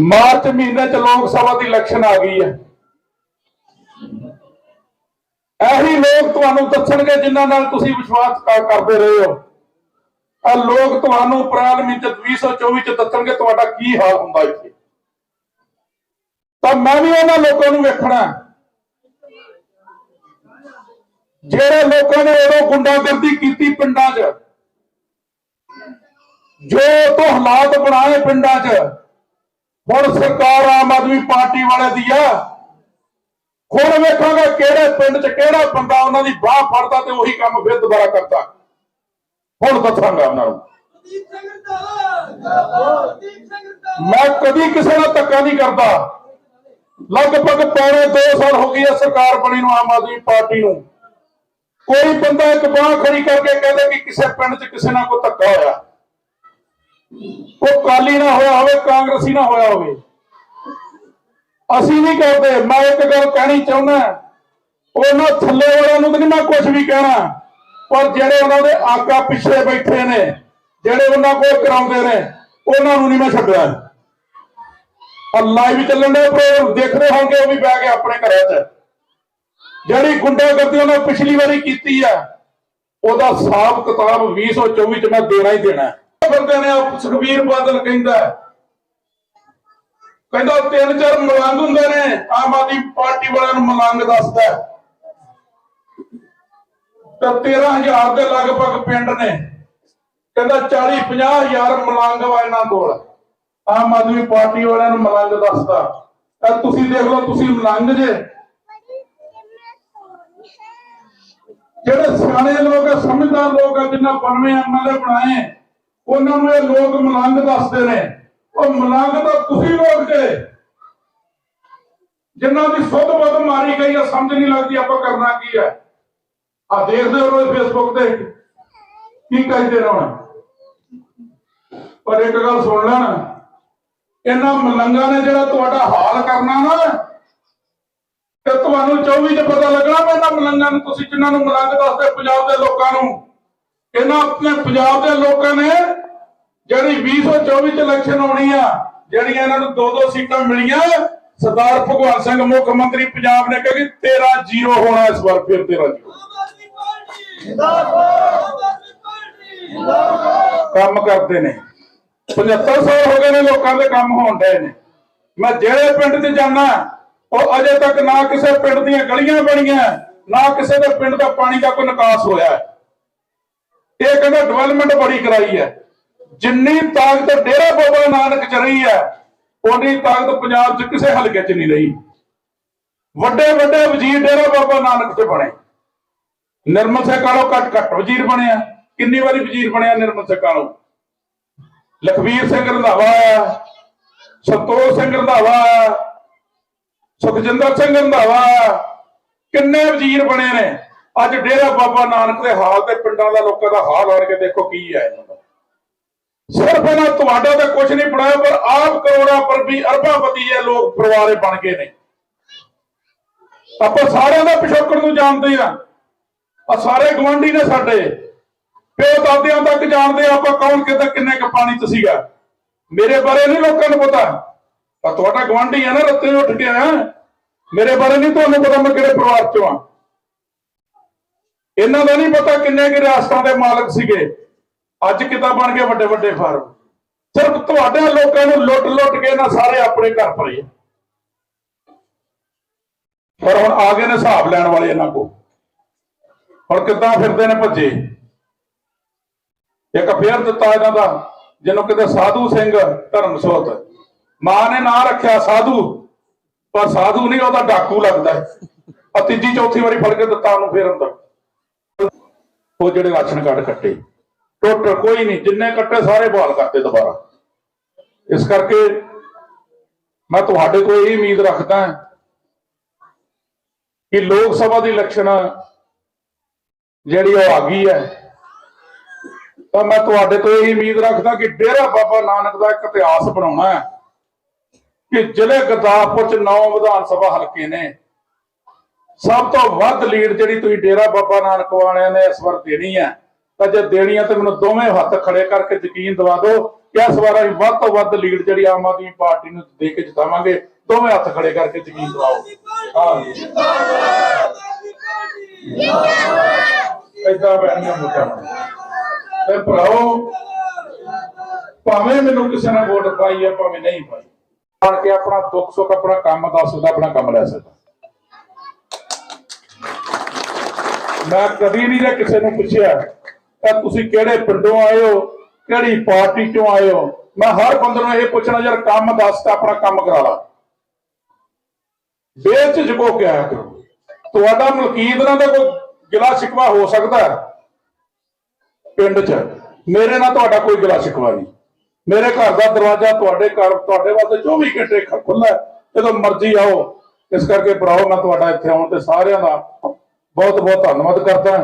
March ਮਹੀਨੇ ਚ ਲੋਕ ਸਭਾ ਦੀ ਇਲੈਕਸ਼ਨ ਆ ਗਈ ਹੈ। ਇਹੀ ਲੋਕ ਤੁਹਾਨੂੰ ਦੱਸਣਗੇ ਜਿਨ੍ਹਾਂ ਨਾਲ ਤੁਸੀਂ ਵਿਸ਼ਵਾਸ ਕਰਦੇ ਰਹੇ ਹੋ। ਆ ਲੋਕ ਤੁਹਾਨੂੰ ਅਪ੍ਰੈਲ ਮਹੀਨੇ ਚ 2024 ਚ ਦੱਸਣਗੇ ਤੁਹਾਡਾ ਕੀ ਹਾਲ ਹੁੰਦਾ ਇੱਥੇ। ਤਾਂ ਮੈਂ ਵੀ ਉਹਨਾਂ ਲੋਕਾਂ ਨੂੰ ਵੇਖਣਾ ਜਿਹੜੇ ਲੋਕਾਂ ਨੇ ਉਦੋਂ ਗੁੰਡਾਗਰਦੀ ਕੀਤੀ ਪਿੰਡਾਂ 'ਚ ਜੋ ਤੋਂ ਹਾਲਾਤ ਬਣਾਏ ਪਿੰਡਾਂ 'ਚ, ਹੁਣ ਸਰਕਾਰ ਆਮ ਆਦਮੀ ਪਾਰਟੀ ਵਾਲੇ ਦੀ ਆ। ਹੁਣ ਵੇਖਾਂਗੇ ਕਿਹੜੇ ਪਿੰਡ 'ਚ ਕਿਹੜਾ ਬੰਦਾ ਉਹਨਾਂ ਦੀ ਬਾਹ ਫੜਦਾ ਤੇ ਉਹੀ ਕੰਮ ਫਿਰ ਦੁਬਾਰਾ ਕਰਦਾ। ਹੁਣ ਦੱਸਾਂਗਾ ਉਹਨਾਂ ਨੂੰ। ਮੈਂ ਕਦੀ ਕਿਸੇ ਨਾਲ ਧੱਕਾ ਨਹੀਂ ਕਰਦਾ। ਲਗਭਗ ਪੌਣੇ 2 ਸਾਲ ਹੋ ਗਈ ਹੈ ਸਰਕਾਰ ਬਣੀ ਨੂੰ, ਆਮ ਆਦਮੀ ਪਾਰਟੀ ਨੂੰ। ਕੋਈ ਬੰਦਾ ਇੱਕ ਬਾਹ ਖੜੀ ਕਰਕੇ ਕਹਿੰਦੇ ਕਿ ਕਿਸੇ ਪਿੰਡ 'ਚ ਕਿਸੇ ਨਾਲ ਕੋਈ ਧੱਕਾ ਹੋਇਆ। ਉਹ ਕਾਲੀ ਨਾ ਹੋਇਆ ਹੋਵੇ, ਕਾਂਗਰਸੀ ਨਾ ਹੋਇਆ ਹੋਵੇ। ਅਸੀਂ ਨਹੀਂ ਕਰਦੇ ਮੈਂ ਇੱਕ ਗੱਲ ਕਹਿਣੀ ਚਾਹੁੰਦਾ ਉਹਨਾਂ ਥੱਲੇ ਵਾਲਿਆਂ ਨੂੰ ਨਹੀਂ ਮੈਂ ਕੁਝ ਵੀ ਕਹਿਣਾ। ਪਰ ਜਿਹੜੇ ਉਹਨਾਂ ਦੇ ਆਕਾ ਪਿੱਛੇ ਬੈਠੇ ਨੇ, ਜਿਹੜੇ ਉਹਨਾਂ ਕੋਲ ਕਰਾਉਂਦੇ ਨੇ, ਉਹਨਾਂ ਨੂੰ ਨਹੀਂ ਮੈਂ ਛੱਡਿਆ। ਆ ਲਾਈਵ ਚੱਲਣ ਦੇ ਪ੍ਰੋਗਰਾਮ ਦੇਖਦੇ ਹੋਣਗੇ ਉਹ ਵੀ ਬਹਿ ਕੇ ਆਪਣੇ ਘਰਾਂ 'ਚ। ਜਿਹੜੀ ਗੁੰਡਾਗਰਦੀ ਉਹਨਾਂ ਪਿਛਲੀ ਵਾਰੀ ਕੀਤੀ ਆ, ਉਹਦਾ ਹਿਸਾਬ ਕਿਤਾਬ 2024 ਚ ਮੈਂ ਦੇਣਾ ਹੀ ਦੇਣਾ। ਬੰਦੇ ਨੇ ਸੁਖਬੀਰ ਬਾਦਲ ਕਹਿੰਦਾ ਕਹਿੰਦਾ ਤਿੰਨ ਚਾਰ ਮਲੰਗ ਹੁੰਦੇ ਨੇ, ਆਮ ਆਦਮੀ ਪਾਰਟੀ ਵਾਲਿਆਂ ਨੂੰ ਮਲੰਗ ਦੱਸਦਾ ਹੈ। ਤਾਂ 13000 ਦੇ ਲਗਭਗ ਪਿੰਡ ਨੇ। ਕਹਿੰਦਾ 40 50 ਹਜ਼ਾਰ ਮਲੰਗ ਵਾ ਇਹਨਾਂ ਕੋਲ। ਆਮ ਆਦਮੀ ਪਾਰਟੀ ਵਾਲਿਆਂ ਨੂੰ ਮਲੰਗ ਦੱਸਦਾ। ਤਾਂ ਤੁਸੀਂ ਦੇਖ ਲਓ, ਤੁਸੀਂ ਮਲੰਗ ਜੇ। ਜਿਹੜੇ ਸਿਆਣੇ ਲੋਕ ਆ, ਸਮਝਦਾਰ ਲੋਕ ਆ, ਜਿਨ੍ਹਾਂ 92 ਐਮਐਲਏ ਬਣਾਏ ਉਹਨਾਂ ਨੂੰ ਇਹ ਲੋਕ ਮਲੰਗ ਦੱਸਦੇ ਨੇ। ਉਹ ਮਲੰਗ ਤਾਂ ਤੁਸੀਂ ਲੋਕ ਜੇ। ਜਿਨ੍ਹਾਂ ਦੀ ਸੁੱਧ ਬੁੱਧ ਮਾਰੀ ਗਈ ਆ, ਸਮਝ ਨਹੀਂ ਲੱਗਦੀ ਆਪਾਂ ਕਰਨਾ ਕੀ ਹੈ ਆ ਦੇਖਦੇ ਹੋ ਰੋਜ਼ ਫੇਸਬੁੱਕ ਤੇ, ਕੀ ਕਹਿੰਦੇ ਨੇ ਪਰ ਇੱਕ ਗੱਲ ਸੁਣ ਲੈਣ, ਇਹਨਾਂ ਮਲੰਗਾਂ ਨੇ ਜਿਹੜਾ ਤੁਹਾਡਾ ਹਾਲ ਕਰਨਾ ਨਾ, ਤੇ ਤੁਹਾਨੂੰ 24 ਚ ਪਤਾ ਲੱਗਣਾ ਮੈਂ ਇਹਨਾਂ ਮਲੰਗਾਂ ਨੂੰ ਤੁਸੀਂ ਜਿਨ੍ਹਾਂ ਨੂੰ ਮਲੰਗ ਦੱਸਦੇ ਪੰਜਾਬ ਦੇ ਲੋਕਾਂ ਨੂੰ। ਇਹਨਾਂ ਆਪਣੇ ਪੰਜਾਬ ਦੇ ਲੋਕਾਂ ਨੇ ਜਿਹੜੀ 2024 ਚ ਇਲੈਕਸ਼ਨ ਹੋਣੀ ਆ ਜਿਹੜੀਆਂ ਇਹਨਾਂ ਨੂੰ ਦੋ ਦੋ ਸੀਟਾਂ ਮਿਲੀਆਂ ਸਰਦਾਰ ਭਗਵੰਤ ਸਿੰਘ ਮੁੱਖ ਮੰਤਰੀ ਪੰਜਾਬ ਨੇ ਕਿਹਾ ਕਿ 13 ਜ਼ੀਰੋ ਹੋਣਾ ਇਸ ਵਾਰ ਫਿਰ 13 ਜ਼ੀਰੋ। ਕੰਮ ਕਰਦੇ ਨੇ। 75 ਸਾਲ ਹੋ ਗਏ ਨੇ ਲੋਕਾਂ ਦੇ ਕੰਮ ਹੋਣ ਡਏ ਨੇ। ਮੈਂ ਜਿਹੜੇ ਪਿੰਡ 'ਚ ਜਾਣਾ ਉਹ ਅਜੇ ਤੱਕ ਨਾ ਕਿਸੇ ਪਿੰਡ ਦੀਆਂ ਗਲੀਆਂ ਬਣੀਆਂ ਨਾ ਕਿਸੇ ਦੇ ਪਿੰਡ ਦਾ ਪਾਣੀ ਦਾ ਕੋਈ ਨਿਕਾਸ ਹੋਇਆ। ਹੈ। ਇਹ ਕਹਿੰਦਾ ਡਿਵੈਲਪਮੈਂਟ ਬੜੀ ਕਰਾਈ ਹੈ। ਜਿੰਨੀ ਤਾਕਤ ਡੇਰਾ ਬਾਬਾ ਨਾਨਕ ਚ ਰਹੀ ਹੈ ਉਨੀ ਤਾਕਤ ਪੰਜਾਬ 'ਚ ਕਿਸੇ ਹਲਕੇ 'ਚ ਨਹੀਂ ਰਹੀ। ਵੱਡੇ ਵੱਡੇ ਵਜ਼ੀਰ ਡੇਰਾ ਬਾਬਾ ਨਾਨਕ 'ਚ ਬਣੇ। ਨਿਰਮਲ ਸਿੰਘ ਕਾਲੋ ਘੱਟ ਘੱਟ ਵਜ਼ੀਰ ਬਣਿਆ ਕਿੰਨੀ ਵਾਰੀ ਵਜ਼ੀਰ ਬਣਿਆ ਨਿਰਮਲ ਸਿੰਘ ਕਾਲੋ? ਲਖਵੀਰ ਸਿੰਘ ਰੰਧਾਵਾ ਆਇਆ ਸੰਤੋਖ ਸਿੰਘ ਰੰਧਾਵਾ ਆਇਆ ਸੁਖਜਿੰਦਰ ਸਿੰਘ ਰੰਧਾਵਾ ਕਿੰਨੇ ਵਜ਼ੀਰ ਬਣੇ ਨੇ? ਅੱਜ ਡੇਰਾ ਬਾਬਾ ਨਾਨਕ ਦੇ ਹਾਲ ਤੇ ਪਿੰਡਾਂ ਦਾ ਲੋਕਾਂ ਦਾ ਹਾਲ ਆਣ ਕੇ ਦੇਖੋ ਕੀ ਹੈ ਇਹਨਾਂ ਦਾ। ਸਿਰਫ ਇਹਨਾਂ ਤੁਹਾਡਾ ਤਾਂ ਕੁਝ ਨਹੀਂ ਬਣਾਇਆ, ਪਰ ਆਪ ਕਰੋੜਾਂ ਪਰ ਵੀ ਅਰਬਾਪਤੀ ਇਹ ਲੋਕ ਪਰਿਵਾਰੇ ਬਣ ਗਏ ਨੇ। ਆਪਾਂ ਸਾਰਿਆਂ ਦਾ ਪਿਛੋਕੜ ਨੂੰ ਜਾਣਦੇ ਆ ਆ ਸਾਰੇ ਗਵਾਂਢੀ ਨੇ ਸਾਡੇ। ਪਿਓ ਦਾਦਿਆਂ ਤੱਕ ਜਾਣਦੇ ਆ ਆਪਾਂ ਕੌਣ ਕਿਤੇ ਕਿੰਨੇ ਕ ਪਾਣੀ ਚ ਸੀਗਾ। ਮੇਰੇ ਬਾਰੇ ਨਹੀਂ ਲੋਕਾਂ ਨੂੰ ਪਤਾ। ਪਰ ਤੁਹਾਡਾ ਗਵਾਂਢੀ ਆ ਨਾ, ਰੱਤੇ ਉੱਠ ਕੇ ਆਇਆ ਮੇਰੇ ਬਾਰੇ ਨਹੀਂ ਤੁਹਾਨੂੰ ਪਤਾ ਮੈਂ ਕਿਹੜੇ ਪਰਿਵਾਰ ਚੋਂ ਆ ਇਹਨਾਂ ਦਾ ਨਹੀਂ ਪਤਾ ਕਿੰਨੇ ਕਿ ਰਿਆਸਤਾਂ ਦੇ ਮਾਲਕ ਸੀਗੇ। ਅੱਜ ਕਿੱਦਾਂ ਬਣ ਗਏ ਵੱਡੇ ਵੱਡੇ ਫਾਰਮ? ਸਿਰਫ ਤੁਹਾਡੇ ਲੋਕਾਂ ਨੂੰ ਲੁੱਟ ਲੁੱਟ ਕੇ ਨਾ ਸਾਰੇ ਆਪਣੇ ਘਰ ਭਰੇ ਪਰ ਹੁਣ ਆ ਗਏ ਨੇ ਹਿਸਾਬ ਲੈਣ ਵਾਲੇ ਇਹਨਾਂ ਕੋ ਹੁਣ ਕਿੱਦਾਂ ਫਿਰਦੇ ਨੇ ਭੱਜੇ? ਇੱਕ ਫੇਰ ਦਿੱਤਾ ਇਹਨਾਂ ਦਾ, ਜਿਹਨੂੰ ਕਿਤੇ ਸਾਧੂ ਸਿੰਘ ਧਰਮਸੋਤ। ਮਾਂ ਨੇ ਨਾਂ ਰੱਖਿਆ ਸਾਧੂ, ਪਰ ਸਾਧੂ ਨਹੀਂ, ਉਹਦਾ ਡਾਕੂ ਲੱਗਦਾ ਹੈ। ਤੀਜੀ ਚੌਥੀ ਵਾਰੀ ਫੜ ਕੇ ਦਿੱਤਾ ਉਹਨੂੰ ਫੇਰ ਅੰਦਰ। ਉਹ ਜਿਹੜੇ ਰਾਸ਼ਨ ਕਾਰਡ ਕੱਟੇ। ਟੋਟਲ ਕੋਈ ਨਹੀਂ, ਜਿੰਨੇ ਕੱਟੇ ਸਾਰੇ ਬਹਾਲ ਕਰਤੇ ਦੁਬਾਰਾ। ਇਸ ਕਰਕੇ ਮੈਂ ਤੁਹਾਡੇ ਕੋਲ ਇਹ ਉਮੀਦ ਰੱਖਦਾ ਕਿ ਲੋਕ ਸਭਾ ਦੀ ਇਲੈਕਸ਼ਨ ਜਿਹੜੀ ਉਹ ਆ ਗਈ ਹੈ, ਤਾਂ ਮੈਂ ਤੁਹਾਡੇ ਤੋਂ ਇਹ ਉਮੀਦ ਰੱਖਦਾ ਕਿ ਡੇਰਾ ਬਾਬਾ ਨਾਨਕ ਦਾ ਇੱਕ ਇਤਿਹਾਸ ਬਣਾਉਣਾ ਹੈ ਕਿ ਜ਼ਿਲ੍ਹੇ ਗੁਰਦਾਸਪੁਰ ਚ ਨੌ ਵਿਧਾਨ ਸਭਾ ਹਲਕੇ ਨੇ। ਸਭ ਤੋਂ ਵੱਧ ਲੀਡ ਜਿਹੜੀ ਤੁਸੀਂ ਡੇਰਾ ਬਾਬਾ ਨਾਨਕ ਵਾਲਿਆਂ ਨੇ ਇਸ ਵਾਰ ਦੇਣੀ ਹੈ, ਤਾਂ ਜੇ ਦੇਣੀ ਹੈ ਤਾਂ ਮੈਨੂੰ ਦੋਵੇਂ ਹੱਥ ਖੜੇ ਕਰਕੇ ਯਕੀਨ ਦਿਵਾ ਦਿਓ ਕਿ ਇਸ ਵਾਰ ਅਸੀਂ ਵੱਧ ਤੋਂ ਵੱਧ ਲੀਡ ਜਿਹੜੀ ਆਮ ਆਦਮੀ ਪਾਰਟੀ ਨੂੰ ਦੇ ਕੇ ਜਿਤਾਵਾਂਗੇ। ਦੋਵੇਂ ਹੱਥ ਖੜੇ ਕਰਕੇ ਯਕੀਨ ਦਿਵਾਓ। ਹਾਂ। ਏਦਾਂ ਬੈਣੀਆਂ ਮੁੱਟਾਂ ਤੇ ਭਰਾਓ ਭਾਵੇਂ ਮੈਨੂੰ ਕਿਸੇ ਨੇ ਵੋਟ ਪਾਈ ਹੈ, ਭਾਵੇਂ ਨਹੀਂ ਪਾਈ। ਬਣ ਕੇ ਆਪਣਾ ਦੁੱਖ ਸੁੱਖ, ਆਪਣਾ ਕੰਮ ਦੱਸ ਸਕਦਾ ਆਪਣਾ ਕੰਮ ਲੈ ਸਕਦਾ। ਮੈਂ ਕਦੀ ਨਹੀਂ ਜੇ ਕਿਸੇ ਨੂੰ ਪੁੱਛਿਆ ਕਿ ਤੁਸੀਂ ਕਿਹੜੇ ਪਿੰਡੋਂ ਆਏ ਹੋ, ਕਿਹੜੀ ਪਾਰਟੀ ਚੋਂ ਆਏ ਹੋ, ਮੈਂ ਹਰ ਬੰਦੇ ਨੂੰ ਇਹ ਪੁੱਛਣਾ, ਯਾਰ, ਕੰਮ ਦੱਸ ਤੇ ਆਪਣਾ ਕੰਮ ਕਰਾ ਲਾ। ਬੇਝਿਜਕੋ ਕਿਹਾ ਕਰੋ ਤੁਹਾਡਾ ਮਲਕੀਤ ਨਾਲ ਦਾ ਕੋਈ ਗਿਲਾ ਸ਼ਿਕਵਾ ਹੋ ਸਕਦਾ ਪਿੰਡ 'ਚ। ਮੇਰੇ ਨਾਲ ਤੁਹਾਡਾ ਕੋਈ ਗਿਲਾ ਸ਼ਿਕਵਾ ਨਹੀਂ। ਮੇਰੇ ਘਰ ਦਾ ਦਰਵਾਜ਼ਾ ਤੁਹਾਡੇ ਘਰ, ਤੁਹਾਡੇ ਵਾਸਤੇ 24 ਘੰਟੇ ਖੁੱਲਾ ਹੈ, ਜਦੋਂ ਮਰਜ਼ੀ ਆਓ, ਇਸ ਕਰਕੇ ਭਰਾਓ ਮੈਂ ਤੁਹਾਡਾ ਇੱਥੇ ਆਉਣ ਤੇ ਸਾਰਿਆਂ ਦਾ बहुत बहुत धन्यवाद करदा